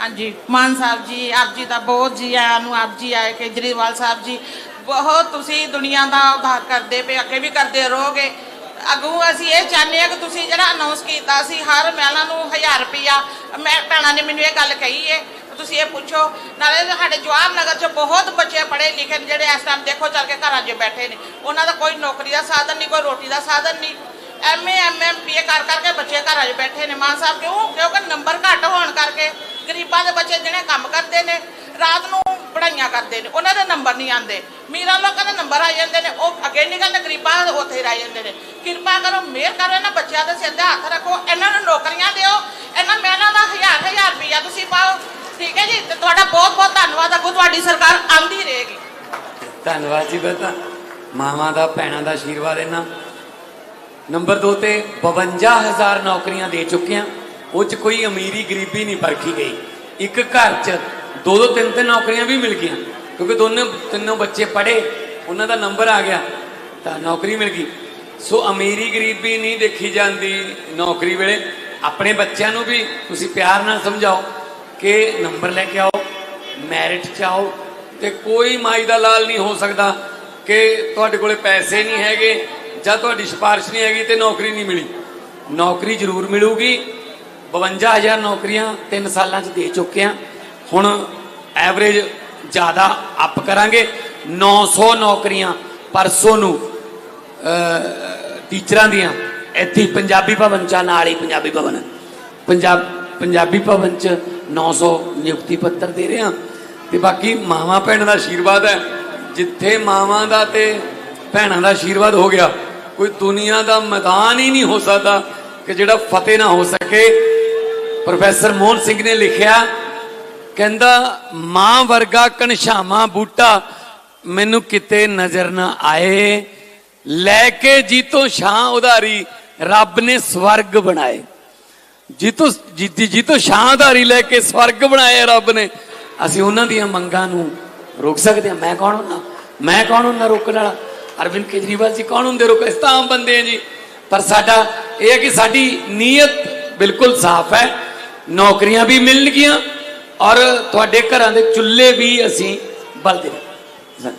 ਹਾਂਜੀ, ਮਾਨ ਸਾਹਿਬ ਜੀ, ਆਪ ਜੀ ਦਾ ਬਹੁਤ ਜੀ ਆਇਆਂ ਨੂੰ ਆਪ ਜੀ ਆਏ, ਕੇਜਰੀਵਾਲ ਸਾਹਿਬ ਜੀ। ਬਹੁਤ ਤੁਸੀਂ ਦੁਨੀਆ ਦਾ ਉਧਾਰ ਕਰਦੇ ਪਏ, ਅੱਗੇ ਵੀ ਕਰਦੇ ਰਹੋਗੇ। ਅੱਗੋਂ ਅਸੀਂ ਇਹ ਚਾਹੁੰਦੇ ਹਾਂ ਕਿ ਤੁਸੀਂ ਜਿਹੜਾ ਅਨਾਉਂਸ ਕੀਤਾ ਸੀ, ਹਰ ਮਹਿਲਾ ਨੂੰ 1000 ਰੁਪਇਆ ਮੈਂ, ਭੈਣਾਂ ਨੇ ਮੈਨੂੰ ਇਹ ਗੱਲ ਕਹੀ ਹੈ ਤੁਸੀਂ ਇਹ ਪੁੱਛੋ। ਨਾਲੇ ਸਾਡੇ ਜਵਾਹਰ ਨਗਰ 'ਚ ਬਹੁਤ ਬੱਚੇ ਪੜ੍ਹੇ ਲਿਖੇ ਨੇ, ਜਿਹੜੇ ਇਸ ਟਾਈਮ ਦੇਖੋ ਚੱਲ ਕੇ ਘਰਾਂ 'ਚ ਬੈਠੇ ਨੇ। ਉਹਨਾਂ ਦਾ ਕੋਈ ਨੌਕਰੀ ਦਾ ਸਾਧਨ ਨਹੀਂ, ਕੋਈ ਰੋਟੀ ਦਾ ਸਾਧਨ ਨਹੀਂ। ਐਮਏ ਐਮਐਮ ਬੀਏ ਕਰ ਕਰਕੇ ਬੱਚੇ ਘਰਾਂ 'ਚ ਬੈਠੇ ਨੇ। ਮਾਨ ਸਾਹਿਬ ਕਿਉਂ? ਕਿਉਂਕਿ ਨੰਬਰ ਘੱਟ ਹੋਣ ਕਰਕੇ ਗਰੀਬਾਂ ਦੇ ਬੱਚੇ ਜਿਹੜੇ ਕੰਮ ਕਰਦੇ ਨੇ, ਰਾਤ ਨੂੰ ਪੜ੍ਹਾਈਆਂ ਕਰਦੇ ਨੇ, ਉਹਨਾਂ ਦੇ ਨੰਬਰ ਨਹੀਂ ਆਉਂਦੇ। ਮੀਰਾਂ ਲੋਕਾਂ ਦੇ ਨੰਬਰ ਆ ਜਾਂਦੇ ਨੇ, ਉਹ ਅੱਗੇ ਨਹੀਂ ਗਰੀਬਾਂ ਉੱਥੇ ਰਹਿ ਜਾਂਦੇ ਨੇ। ਕਿਰਪਾ ਕਰੋ, ਮਿਹਰ ਕਰੋ, ਇਹਨਾਂ ਬੱਚਿਆਂ ਦੇ ਸਿਰ ਤੇ ਹੱਥ ਰੱਖੋ, ਇਹਨਾਂ ਨੂੰ ਨੌਕਰੀਆਂ ਦਿਓ, ਇਹਨਾਂ ਮਹਿਲਾ ਦਾ ਹਜ਼ਾਰ ਹਜ਼ਾਰ ਰੁਪਈਆ ਤੁਸੀਂ ਪਾਓ, ਠੀਕ ਹੈ ਜੀ? ਤੇ ਤੁਹਾਡਾ ਬਹੁਤ ਬਹੁਤ ਧੰਨਵਾਦ, ਅੱਗੋਂ ਤੁਹਾਡੀ ਸਰਕਾਰ ਆਉਂਦੀ ਰਹੇਗੀ। ਧੰਨਵਾਦ ਜੀ ਬਤਾ ਮਾਵਾਂ ਦਾ, ਭੈਣਾਂ ਦਾ ਆਸ਼ੀਰਵਾਦ ਇਹਨਾਂ। ਨੰਬਰ 2 ਤੇ 52000 ਨੌਕਰੀਆਂ ਦੇ ਚੁੱਕੇ ਆ ਉਹ ਚ ਕੋਈ ਅਮੀਰੀ ਗਰੀਬੀ ਨਹੀਂ ਪਰਖੀ ਗਈ। ਇੱਕ ਘਰ ਚ ਦੋ ਦੋ ਤਿੰਨ ਤਿੰਨ ਨੌਕਰੀਆਂ ਵੀ ਮਿਲ ਗਈਆਂ। ਕਿਉਂਕਿ ਦੋਨੇ ਤਿੰਨੋਂ ਬੱਚੇ ਪੜ੍ਹੇ, ਉਹਨਾਂ ਦਾ ਨੰਬਰ ਆ ਗਿਆ, ਤਾਂ ਨੌਕਰੀ ਮਿਲ ਗਈ। ਸੋ ਅਮੀਰੀ ਗਰੀਬੀ ਨਹੀਂ ਦੇਖੀ ਜਾਂਦੀ ਨੌਕਰੀ ਵੇਲੇ। ਆਪਣੇ ਬੱਚਿਆਂ ਨੂੰ ਵੀ ਤੁਸੀਂ ਪਿਆਰ ਨਾਲ ਸਮਝਾਓ ਕਿ ਨੰਬਰ ਲੈ ਕੇ ਆਓ, ਮੈਰਿਟ ਚ ਆਓ, ਤੇ ਕੋਈ ਮਾਈ ਦਾ ਲਾਲ ਨਹੀਂ ਹੋ ਸਕਦਾ ਕਿ ਤੁਹਾਡੇ ਕੋਲੇ ਪੈਸੇ ਨਹੀਂ ਹੈਗੇ ਜਾਂ ਤੁਹਾਡੀ ਸਿਫਾਰਿਸ਼ ਨਹੀਂ ਹੈਗੀ ਤੇ ਨੌਕਰੀ ਨਹੀਂ ਮਿਲੀ। ਨੌਕਰੀ ਜ਼ਰੂਰ ਮਿਲੂਗੀ। 52000 ਨੌਕਰੀਆਂ 3 ਸਾਲਾਂ 'ਚ ਦੇ ਚੁੱਕੇ ਆ। ਹੁਣ ਐਵਰੇਜ ਜ਼ਿਆਦਾ ਅਪ ਕਰਾਂਗੇ। 900 ਨੌਕਰੀਆਂ ਪਰਸੋਂ ਨੂੰ ਟੀਚਰਾਂ ਦੀਆਂ। ਇੱਥੇ ਪੰਜਾਬੀ ਭਵਨ ਚ ਆ, ਨਾਲ ਹੀ ਪੰਜਾਬੀ ਭਵਨ। ਪੰਜਾਬ ਪੰਜਾਬੀ ਭਵਨ ਚ 900 ਨਿਯੁਕਤੀ ਪੱਤਰ ਦੇ ਰਹੇ ਹਾਂ ਤੇ ਬਾਕੀ ਮਾਵਾਂ ਭੈਣਾਂ ਦਾ ਆਸ਼ੀਰਵਾਦ ਹੈ। ਜਿੱਥੇ ਮਾਵਾਂ ਦਾ ਤੇ ਭੈਣਾਂ ਦਾ ਆਸ਼ੀਰਵਾਦ ਹੋ ਗਿਆ ਕੋਈ ਦੁਨੀਆ ਦਾ ਮੈਦਾਨ ਹੀ ਨਹੀਂ ਹੋ ਸਕਦਾ ਕਿ ਜਿਹੜਾ ਫਤਿਹ ਨਾ ਹੋ ਸਕੇ। ਪ੍ਰੋਫੈਸਰ ਮੋਹਨ ਸਿੰਘ ਨੇ ਲਿਖਿਆ, ਕਹਿੰਦਾ, ਮਾਂ ਵਰਗਾ ਕਣਸ਼ਾਮਾ ਬੂਟਾ ਮੈਨੂੰ ਕਿਤੇ ਨਜ਼ਰ ਨਾ ਆਏ। ਲੈ ਕੇ ਜੀਤੋ ਛਾਂ ਉਧਾਰੀ, ਰੱਬ ਨੇ ਸਵਰਗ ਬਣਾਏ। ਜੀਤੋ, ਜੀਤੀ, ਜੀਤੋ ਛਾਂ ਉਧਾਰੀ ਲੈ ਕੇ ਸਵਰਗ ਬਣਾਏ ਰੱਬ ਨੇ। ਅਸੀਂ ਉਹਨਾਂ ਦੀਆਂ ਮੰਗਾਂ ਨੂੰ ਰੋਕ ਸਕਦੇ ਹਾਂ। ਮੈਂ ਕੌਣ ਹੁੰਦਾ? ਮੈਂ ਕੌਣ ਹੁੰਦਾ ਰੋਕਣ ਵਾਲਾ? ਅਰਵਿੰਦ ਕੇਜਰੀਵਾਲ ਜੀ ਕੌਣ ਹੁੰਦੇ ਰੋਕ ਇਸ ਤਾਂ ਆਮ ਬੰਦੇ ਆ ਜੀ। ਪਰ ਸਾਡਾ ਇਹ ਹੈ ਕਿ ਸਾਡੀ ਨੀਅਤ ਬਿਲਕੁਲ ਸਾਫ਼ ਹੈ। ਨੌਕਰੀਆਂ ਵੀ ਮਿਲਣਗੀਆਂ ਔਰ ਤੁਹਾਡੇ ਘਰਾਂ ਦੇ ਚੁੱਲ੍ਹੇ ਵੀ ਅਸੀਂ ਬਲਦੇ ਹਾਂ